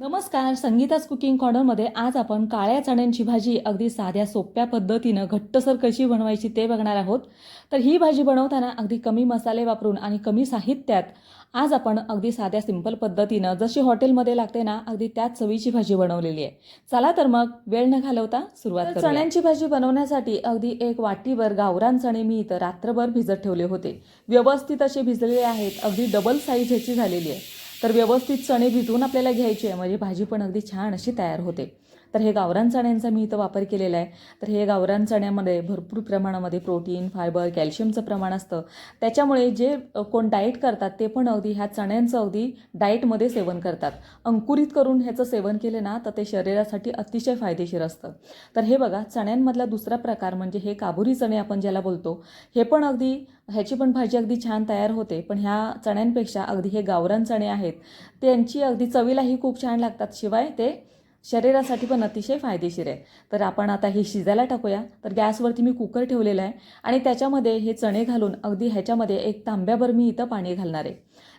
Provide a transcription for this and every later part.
नमस्कार संगीताच कुकिंग कॉर्नरमध्ये आज आपण काळ्या चण्यांची भाजी अगदी साध्या सोप्या पद्धतीनं घट्टसर कशी बनवायची ते बघणार आहोत. तर ही भाजी बनवताना अगदी कमी मसाले वापरून आणि कमी साहित्यात आज आपण अगदी साध्या सिंपल पद्धतीनं जशी हॉटेलमध्ये लागते ना अगदी त्याच चवीची भाजी बनवलेली आहे. चला तर मग वेळ न घालवता सुरुवात. चण्यांची भाजी बनवण्यासाठी अगदी एक वाटीभर गावरान चणे मी इथं रात्रभर भिजत ठेवले होते. व्यवस्थित असे भिजलेले आहेत अगदी डबल साईज ह्याची झालेली आहे. तर व्यवस्थित चणे भिजवून आपल्याला घ्यायचे आहे. म्हणजे भाजी पण अगदी छान अशी तयार होते. तर हे गावरान चण्यांचा मी इथं वापर केलेला आहे. तर हे गावरान चण्यामध्ये भरपूर प्रमाणामध्ये प्रोटीन फायबर कॅल्शियमचं प्रमाण असतं. त्याच्यामुळे जे कोण डाएट करतात ते पण अगदी ह्या चण्यांचं अगदी डाएटमध्ये सेवन करतात. अंकुरित करून ह्याचं सेवन केलं ना तर ते शरीरासाठी अतिशय फायदेशीर असतं. तर हे बघा चण्यांमधला दुसरा प्रकार म्हणजे हे काबुरी चणे आपण ज्याला बोलतो हे पण अगदी ह्याची पण भाजी अगदी छान तयार होते. पण ह्या चण्यांपेक्षा अगदी हे गावरान चणे आहेत त्यांची अगदी चवीलाही खूप छान लागतात. शिवाय ते शरीरासाठी पण अतिशय फायदेशीर आहे. तर आपण आता हे शिजायला टाकूया. तर गॅसवरती मी कुकर ठेवलेला आहे. आणि त्याच्यामध्ये हे चणे घालून अगदी ह्याच्यामध्ये एक तांब्याभर मी इथं पाणी घालणार आहे.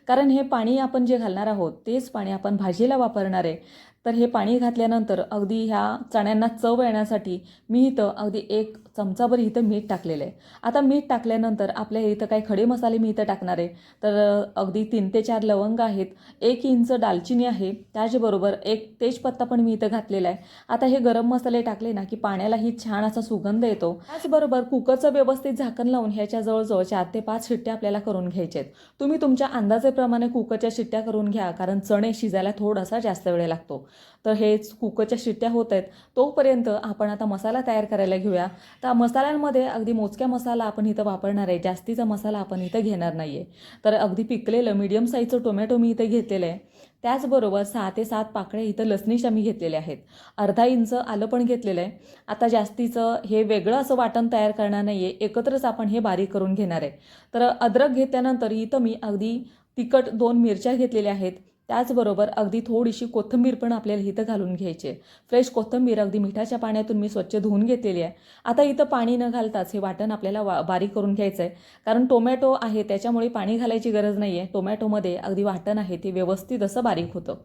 कारण हे पाणी आपण जे घालणार आहोत तेच पाणी आपण भाजीला वापरणार आहे. तर हे पाणी घातल्यानंतर अगदी ह्या चण्यांना चव येण्यासाठी मी इथं अगदी एक चमचाभर इथं मीठ टाकलेलं आहे. आता मीठ टाकल्यानंतर आपल्या इथं काही खडे मसाले मी इथं टाकणार आहे. तर अगदी तीन ते चार लवंग आहेत. एक इंच दालचिनी आहे. त्याचबरोबर एक तेजपत्ता पण मी इथं घातलेला आहे. आता हे गरम मसाले टाकले ना की पाण्यालाही छान असा सुगंध येतो. त्याचबरोबर कुकरचं व्यवस्थित झाकण लावून ह्याच्या जवळजवळ चार ते पाच शिट्ट्या आपल्याला करून घ्यायच्या आहेत. तुम्ही तुमच्या अंदाजेप्रमाणे कुकरच्या शिट्ट्या करून घ्या कारण चणे शिजायला थोडासा जास्त वेळ लागतो. तर हे कुकरच्या शिट्ट्या होत आहेत. तोपर्यंत आपण आता मसाला तयार करायला घेऊया. तर मसाल्यांमध्ये अगदी मोजक्या मसाला आपण इथं वापरणार आहे. जास्तीचा मसाला आपण इथं घेणार नाही आहे तर अगदी पिकलेलं मीडियम साईजचं टोमॅटो मी इथं घेतलेलं आहे. त्याचबरोबर सहा ते सात पाकळ्या इथं लसणीच्या मी घेतलेल्या आहेत. अर्धा इंच आलं पण घेतलेलं आहे. आता जास्तीचं हे वेगळं असं वाटण तयार करणार नाही आहे एकत्रच आपण हे बारीक करून घेणार आहे. तर अद्रक घेतल्यानंतर इथं मी अगदी तिखट दोन मिरच्या घेतलेल्या आहेत. त्याचबरोबर अगदी थोडीशी कोथिंबीर पण आपल्याला इथं घालून घ्यायची आहे. फ्रेश कोथिंबीर अगदी मिठाच्या पाण्यातून मी स्वच्छ धुवून घेतलेली आहे. आता इथं पाणी न घालताच हे वाटण आपल्याला वा बारीक करून घ्यायचं आहे. कारण टोमॅटो आहे त्याच्यामुळे पाणी घालायची गरज नाही आहे टोमॅटोमध्ये अगदी वाटण आहे ते व्यवस्थित असं बारीक होतं.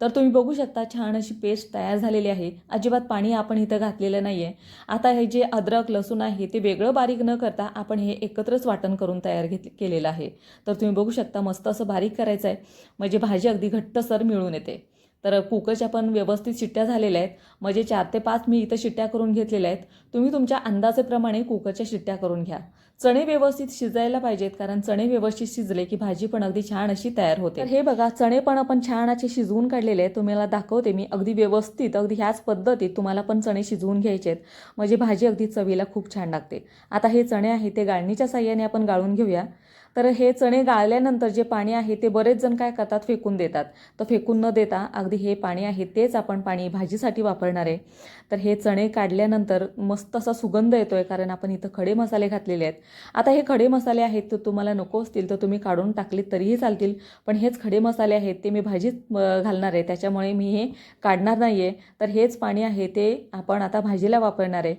तर तुम्ही बघू शकता छान अशी पेस्ट तयार झालेली आहे. अजिबात पाणी आपण इथं घातलेलं नाही आहे आता हे जे अद्रक लसूण आहे ते वेगळं बारीक न करता आपण हे एकत्रच वाटण करून तयार घेत केलेलं आहे. तर तुम्ही बघू शकता मस्त असं बारीक करायचं आहे म्हणजे भाजी अगदी घट्टसर मिळून येते. तर कुकरच्या पण व्यवस्थित शिट्ट्या झालेल्या आहेत. म्हणजे चार ते पाच मी इथं शिट्ट्या करून घेतलेल्या आहेत. तुम्ही तुमच्या अंदाजेप्रमाणे कुकरच्या शिट्ट्या करून घ्या. चणे व्यवस्थित शिजायला पाहिजेत कारण चणे व्यवस्थित शिजले की भाजी पण अगदी छान अशी तयार होते. तर हे बघा चणे पण आपण छान असे शिजवून काढलेले आहेत. तुम्हाला दाखवते मी अगदी व्यवस्थित अगदी ह्याच पद्धतीत तुम्हाला पण चणे शिजवून घ्यायचे आहेत. म्हणजे भाजी अगदी चवीला खूप छान लागते. आता हे चणे आहे ते गाळणीच्या साह्याने आपण गाळून घेऊया. तर हे चणे गाळल्यानंतर जे पाणी आहे ते बरेच जण काय करतात? फेकून देतात. तर फेकून न देता अगदी हे पाणी आहे तेच आपण पाणी भाजीसाठी वापरणार आहे. तर हे चणे काढल्यानंतर मस्त असा सुगंध येतो आहे कारण आपण इथं खडे मसाले घातलेले आहेत. आता हे खडे मसाले आहेत तर तुम्हाला नको असतील तर तुम्ही काढून टाकलेत तरीही चालतील. पण हेच खडे मसाले आहेत ते मी भाजीत घालणार आहे. त्याच्यामुळे मी हे काढणार नाही आहे तर हेच पाणी आहे ते आपण आता भाजीला वापरणार आहे.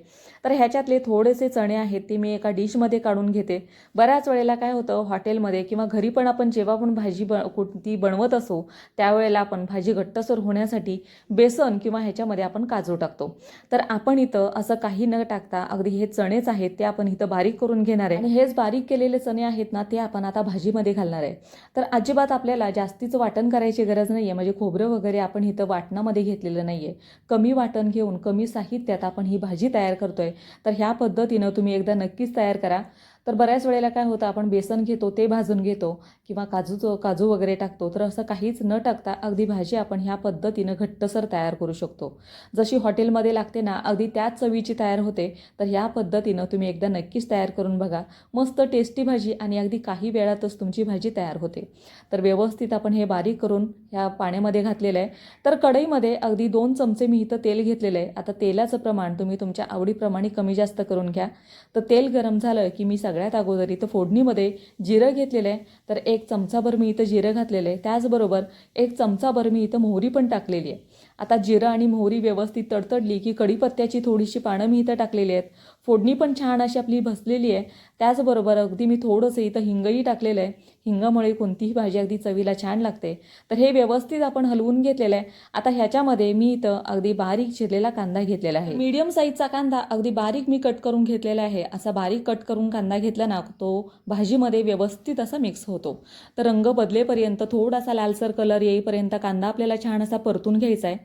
तर ह्याच्यातले थोडेसे चणे आहेत ते मी एका डिशमध्ये काढून घेते. बऱ्याच वेळेला काय होतं हॉटेलमध्ये किंवा घरी पण आपण जेव्हा पण भाजी ब कोणती बनवत असो त्यावेळेला आपण भाजी घट्टसर होण्यासाठी बेसन किंवा ह्याच्यामध्ये आपण काजू टाकतो. तर आपण इथं असं काही न टाकता अगदी हे चणेच आहेत ते आपण इथं बारीक करून घेणार आहे. आणि हेच बारीक केलेले चणे आहेत ना ते आपण आता भाजीमध्ये घालणार आहे. तर अजिबात आपल्याला जास्तीचं वाटण करायची गरज नाही आहे म्हणजे खोबरं वगैरे आपण इथं वाटणामध्ये घेतलेलं नाही आहे कमी वाटण घेऊन कमी साहित्यात आपण ही भाजी तयार करतोय. तर ह्या पद्धतीनं तुम्ही एकदा नक्कीच तयार करा. तर बऱ्याच वेळेला काय होतं आपण बेसन घेतो ते भाजून घेतो किंवा काजूचं काजू वगैरे टाकतो तर असं काहीच न टाकता अगदी भाजी आपण ह्या पद्धतीनं घट्टसर तयार करू शकतो. जशी हॉटेलमध्ये लागते ना अगदी त्याच चवीची तयार होते तर ह्या पद्धतीनं तुम्ही एकदा नक्कीच तयार करून बघा. मस्त टेस्टी भाजी आणि अगदी काही वेळातच तुमची भाजी तयार होते. तर व्यवस्थित आपण हे बारीक करून ह्या पाण्यामध्ये घातलेलं आहे. तर कढईमध्ये अगदी दोन चमचे मी इथं तेल घेतलेलं आहे. आता तेलाचं प्रमाण तुम्ही तुमच्या आवडीप्रमाणे कमी जास्त करून घ्या. तर तेल गरम झालं की मी सगळं सगळ्यात अगोदर इथं फोडणीमध्ये जिरं घेतलेलं आहे. तर एक चमचाभर मी इथं जिरं घातलेलं आहे. त्याचबरोबर एक चमचाभर मी इथं मोहरी पण टाकलेली आहे. आता जिरं आणि मोहरी व्यवस्थित तडतडली की कढीपत्त्याची थोडीशी पानं मी इथं टाकलेली आहेत. फोडणी पण छान अशी आपली भसलेली आहे. त्याचबरोबर अगदी मी थोडंसं इथं हिंगही टाकलेलं आहे. हिंगामुळे कोणतीही भाजी अगदी चवीला छान लागते. तर हे व्यवस्थित आपण हलवून घेतलेलं आहे. आता ह्याच्यामध्ये मी इथं अगदी बारीक चिरलेला कांदा घेतलेला आहे. मीडियम साईजचा कांदा अगदी बारीक मी कट करून घेतलेला आहे. असा बारीक कट करून कांदा घेतला ना तो भाजीमध्ये व्यवस्थित असा मिक्स होतो. तर रंग बदलेपर्यंत थोडासा लालसर कलर येईपर्यंत कांदा आपल्याला छान असा परतून घ्यायचा आहे.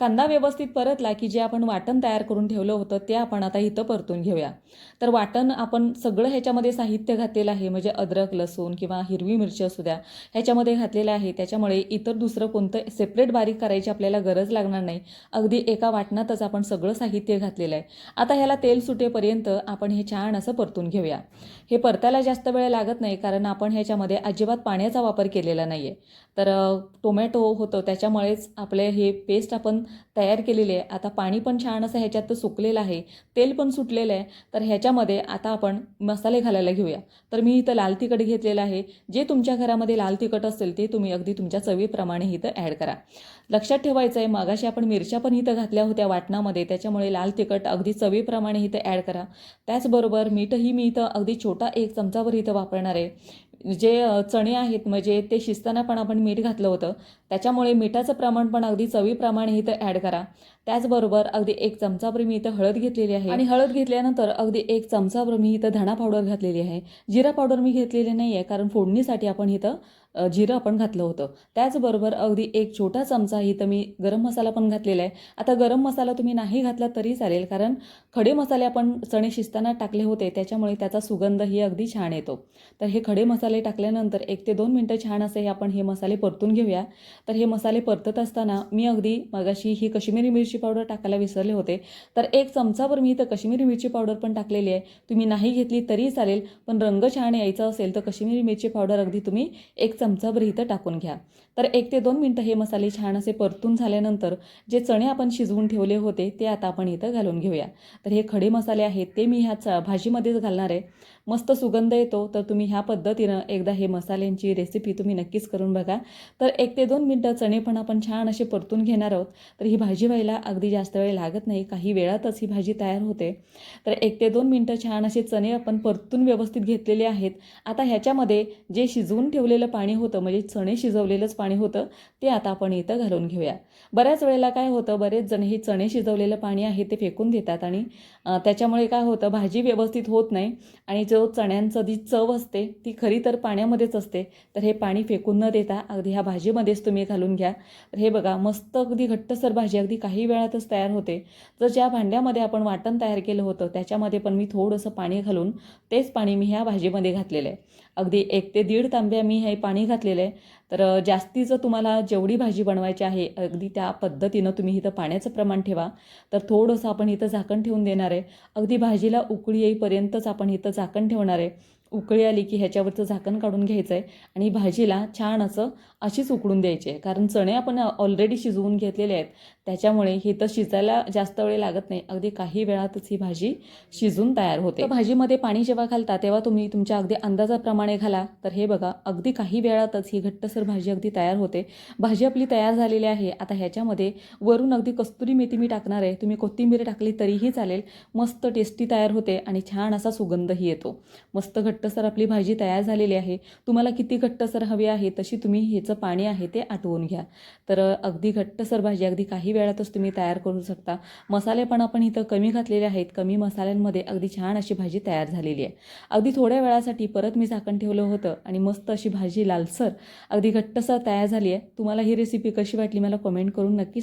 कांदा व्यवस्थित परतला की जे आपण वाटण तयार करून ठेवलं होतं ते आपण आता इथं परतून घेऊया. तर वाटण आपण सगळं ह्याच्यामध्ये साहित्य घातलेलं आहे म्हणजे अद्रक लसूण किंवा हिरवी मिरची असू द्या ह्याच्यामध्ये घातलेलं आहे. त्याच्यामुळे इतर दुसरं कोणतं सेपरेट बारीक करायची आपल्याला गरज लागणार नाही. अगदी एका वाटणातच आपण सगळं साहित्य घातलेलं आहे. आता ह्याला तेल सुटेपर्यंत आपण हे छान असं परतून घेऊया. हे परतायला जास्त वेळ लागत नाही कारण आपण ह्याच्यामध्ये अजिबात पाण्याचा वापर केलेला नाही आहे तर टोमॅटो होतं त्याच्यामुळेच आपले हे पेस्ट आपण तयार केलेली आहे. आता पाणी पण छान असं ह्याच्यात सुकलेलं आहे. तेल पण सुटलेलं आहे. तर ह्याच्यामध्ये आता आपण मसाले घालायला घेऊया. तर मी इथं लाल तिखट घेतलेलं आहे. जे तुमच्या घरामध्ये लाल तिखट असेल ते तुम्ही अगदी तुमच्या चवीप्रमाणे इथं ॲड करा. लक्षात ठेवायचं आहे मागाशी आपण मिरच्या पण इथं घातल्या होत्या वाटणामध्ये. त्याच्यामुळे लाल तिखट अगदी चवीप्रमाणे इथं ॲड करा. त्याचबरोबर मीठही मी इथं अगदी छोटा एक चमचाभर इथं वापरणार आहे. जे चणे आहेत म्हणजे ते शिजताना पण आपण मीठ घातलं होतं. त्याच्यामुळे मिठाचं प्रमाण पण अगदी चवीप्रमाणे इथं ॲड करा. त्याचबरोबर अगदी एक चमचाभर मी इथं हळद घेतलेली आहे. आणि हळद घेतल्यानंतर अगदी एक चमचाभर मी इथं धणा पावडर घातलेली आहे. जिरा पावडर मी घेतलेली नाही आहे कारण फोडणीसाठी आपण इथं जिरं आपण घातलं होतं. त्याचबरोबर अगदी एक छोटा चमचा इथं मी गरम मसाला पण घातलेला आहे. आता गरम मसाला तुम्ही नाही घातला तरी चालेल कारण खडे मसाले आपण चणे शिजताना टाकले होते त्याच्यामुळे त्याचा सुगंधही अगदी छान येतो. तर हे खडे मसाले टाकल्यानंतर एक ते दोन मिनटं छान असे हे आपण हे मसाले परतून घेऊया. तर हे मसाले परतत असताना मी अगदी मगाशी ही कश्मीरी मिरची मिरची पावडर टाकायला विसरले होते. तर एक चमचाभर मी इथं कश्मीरी मिरची पावडर पण टाकलेली आहे. तुम्ही नाही घेतली तरी चालेल पण रंग छान यायचा असेल तर कश्मीरी मिरची पावडर अगदी तुम्ही एक चमचाभर इथं टाकून घ्या. तर एक ते दोन मिनटं हे मसाले छान असे परतून झाल्यानंतर जे चणे आपण शिजवून ठेवले होते ते आता आपण इथं घालून घेऊया. तर हे खडे मसाले आहेत ते मी ह्या च भाजीमध्येच घालणार आहे. मस्त सुगंध येतो तर तुम्ही ह्या पद्धतीनं एकदा हे मसाल्यांची रेसिपी तुम्ही नक्कीच करून बघा. तर एक ते दोन मिनटं चणे पण आपण छान असे परतून घेणार आहोत. तर ही भाजी व्हायला अगदी जास्त वेळ लागत नाही काही वेळातच ही भाजी तयार होते. तर एक ते दोन मिनटं छान असे चणे आपण परतून व्यवस्थित घेतलेले आहेत. आता ह्याच्यामध्ये जे शिजवून ठेवलेलं पाणी होतं म्हणजे चणे शिजवलेलंच पाणी पाणी होतं ते आता आपण इथं घालून घेऊया. बऱ्याच वेळेला काय होतं बरेच जण हे चणे शिजवलेलं पाणी आहे ते फेकून देतात आणि त्याच्यामुळे काय होतं भाजी व्यवस्थित होत नाही आणि जो चण्यांचं जी चव असते ती खरी तर पाण्यामध्येच असते तर हे पाणी फेकून न देता अगदी ह्या भाजीमध्येच तुम्ही घालून घ्या. तर हे बघा मस्त अगदी घट्टसर भाजी अगदी काही वेळातच तयार होते. जर ज्या भांड्यामध्ये आपण वाटण तयार केलं होतं त्याच्यामध्ये पण मी थोडंसं पाणी घालून तेच पाणी मी ह्या भाजीमध्ये घातलेलं आहे. अगदी एक ते दीड तांब्या मी हे पाणी घातलेलं आहे. तर जास्तीचं तुम्हाला जेवढी भाजी बनवायची आहे अगदी त्या पद्धतीनं तुम्ही इथं पाण्याचं प्रमाण ठेवा. तर थोडंसं आपण इथं झाकण ठेवून देणार आहे. अगदी भाजीला उकळी येईपर्यंतच आपण इथं झाकण ठेवणार आहे. उकळी आली की ह्याच्यावरचं झाकण काढून घ्यायचं आहे आणि भाजीला छान असं अशीच उकळून द्यायची आहे. कारण चणे आपण ऑलरेडी शिजवून घेतलेले आहेत. त्याच्यामुळे हे तर शिजायला जास्त वेळ लागत नाही. अगदी काही वेळातच ही भाजी शिजून तयार होते. भाजीमध्ये पाणी जेव्हा घालता तेव्हा तुम्ही तुमच्या अगदी अंदाजाप्रमाणे घाला. तर हे बघा अगदी काही वेळातच ही घट्टसर भाजी अगदी तयार होते. भाजी आपली तयार झालेली आहे. आता ह्याच्यामध्ये वरून अगदी कस्तुरी मेथी मी टाकणार आहे. तुम्ही कोथिंबीर टाकली तरीही चालेल. मस्त टेस्टी तयार होते आणि छान असा सुगंधही येतो. मस्त घट्टसर आपली भाजी तयार झालेली आहे. तुम्हाला किती घट्टसर हवी आहे तशी तुम्ही ह्याचं पाणी आहे ते आटवून घ्या. तर अगदी घट्टसर भाजी अगदी काही वेळातच तुम्ही तयार करू शकता. मसाले पण आपण इथं कमी घातलेले आहेत. कमी मसाल्यांमध्ये अगदी छान अशी भाजी तयार झालेली आहे. अगदी थोड्या वेळासाठी परत मी झाकण ठेवलं होतं आणि मस्त अशी भाजी लालसर अगदी घट्टसर तयार झाली आहे. तुम्हाला ही रेसिपी कशी वाटली मला कमेंट करून नक्की सांगा.